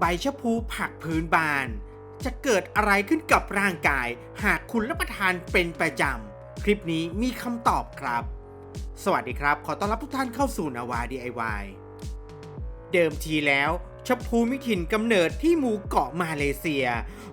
ใบชะพูผักพื้นบ้าน จะเกิดอะไรขึ้นกับร่างกาย หากคุณรับประทานเป็นประจำ คลิปนี้มีคำตอบครับ สวัสดีครับ ขอต้อนรับทุกท่านเข้าสู่นาวา DIY เดิมทีแล้วชะพูมิถิ่นกำเนิดที่หมู่เกาะมาเลเซีย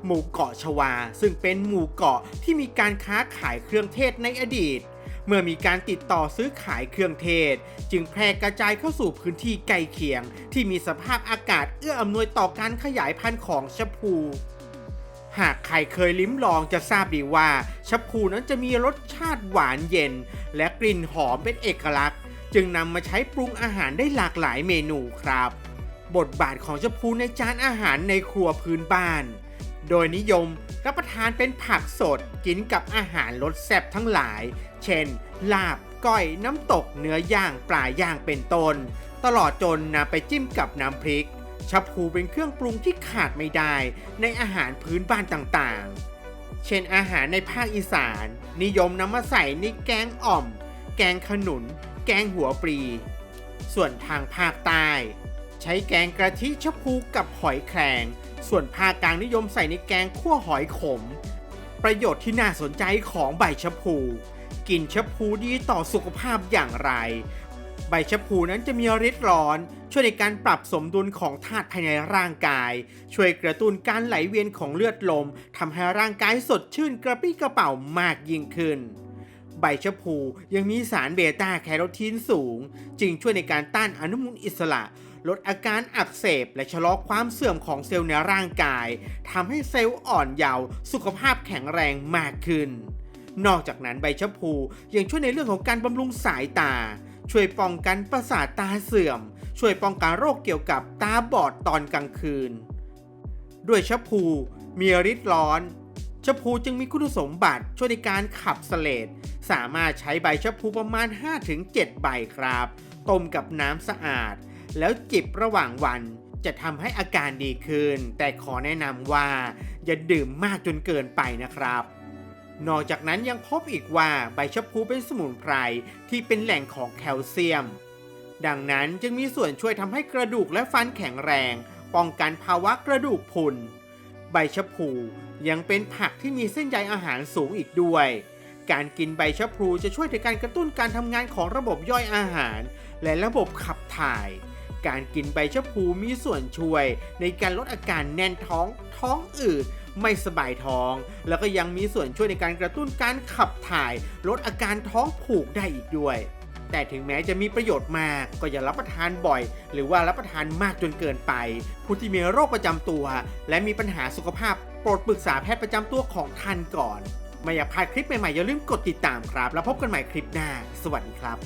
หมู่เกาะชวา ซึ่งเป็นหมู่เกาะที่มีการค้าขายเครื่องเทศในอดีต เมื่อมีการติดต่อซื้อขายเครื่องเทศ จึงแพร่กระจายเข้าสู่พื้นที่ใกล้เคียง ที่มีสภาพอากาศเอื้ออำนวยต่อการขยายพันธุ์ของชะพูหากใครเคยลิ้มลองจะทราบดีว่าชะพูนั้นจะมีรสชาติหวานเย็น และกลิ่นหอมเป็นเอกลักษณ์ จึงนำมาใช้ปรุงอาหารได้หลากหลายเมนูครับ บทบาทของชะพูในจานอาหารในครัวพื้นบ้าน โดยนิยม รับประทานเป็นผักสดกินกับอาหารรสแซ่บทั้งหลาย เช่น ลาบก้อยน้ำตกเนื้อย่างปลาย่างเป็นต้น ตลอดจนนำไปจิ้มกับน้ำพริกชะพูเป็นเครื่องปรุงที่ขาดไม่ได้ ในอาหารพื้นบ้านต่างๆ เช่นอาหารในภาคอีสาน นิยมนำมาใส่ในแกงอ่อม แกงขนุน แกงหัวปลี ส่วนทางภาคใต้ ใช้แกงกะทิชะพูกับหอยแครง ส่วนภาคกลางนิยมใส่ในแกงขั่วหอยขม ประโยชน์ที่น่าสนใจของใบชะพูกินชะพูดีต่อสุขภาพอย่างไร ใบชะพูนั้นจะมีฤทธิ์ร้อน ช่วยในการปรับสมดุลของธาตุภายในร่างกาย ช่วยกระตุ้นการไหลเวียนของเลือดลมทำให้ร่างกายสดชื่นกระปรี้กระเป๋ามากยิ่งขึ้น ใบชะพูยังมีสารเบต้าแคโรทีนสูง จึงช่วยในการต้านอนุมูลอิสระ ลดอาการอักเสบ และชะลอความเสื่อมของเซลล์ในร่างกายทำให้เซลล์อ่อนเยาว์สุขภาพแข็งแรงมากขึ้น นอกจากนั้นใบชะพูยังช่วยในเรื่องของการบำรุงสายตา ช่วยป้องกันประสาทตาเสื่อม ช่วยป้องกันโรคเกี่ยวกับตาบอดตอนกลางคืน ด้วยชะพูมีฤทธิ์ร้อนชะพูจึงมีคุณสมบัติช่วยในการขับเสลดสามารถใช้ใบชะพูประมาณ 5-7 ใบครับ ต้มกับน้ำสะอาด แล้วจิบระหว่างวันจะทำให้อาการดีขึ้น แต่ขอแนะนำว่า อย่าดื่มมากจนเกินไปนะครับ นอกจากนั้นยังพบอีกว่าใบชะพูเป็นสมุนไพรที่เป็นแหล่งของแคลเซียม ดังนั้นจึงมีส่วนช่วยทำให้กระดูกและฟันแข็งแรง ป้องกันภาวะกระดูกพรุน ใบชะพูยังเป็นผักที่มีเส้นใยอาหารสูงอีกด้วย การกินใบชะพลูจะช่วยในการกระตุ้นการทำงานของระบบย่อยอาหาร และระบบขับถ่าย การกินใบชะพลูมีส่วนช่วย ในการลดอาการแน่นท้องท้องอืดไม่สบายท้อง แล้วก็ยังมีส่วนช่วยในการกระตุ้นการขับถ่าย ลดอาการท้องผูกได้อีกด้วย แต่ถึงแม้จะมีประโยชน์มาก ก็อย่ารับประทานบ่อย หรือว่ารับประทานมากจนเกินไป ผู้ที่มีโรคประจำตัว และมีปัญหาสุขภาพโปรดปรึกษาแพทย์ประจำตัวของท่านก่อน ไม่อยากพลาดคลิปใหม่ๆอย่าลืมกดติดตามครับ แล้วพบกันใหม่คลิปหน้า สวัสดีครับ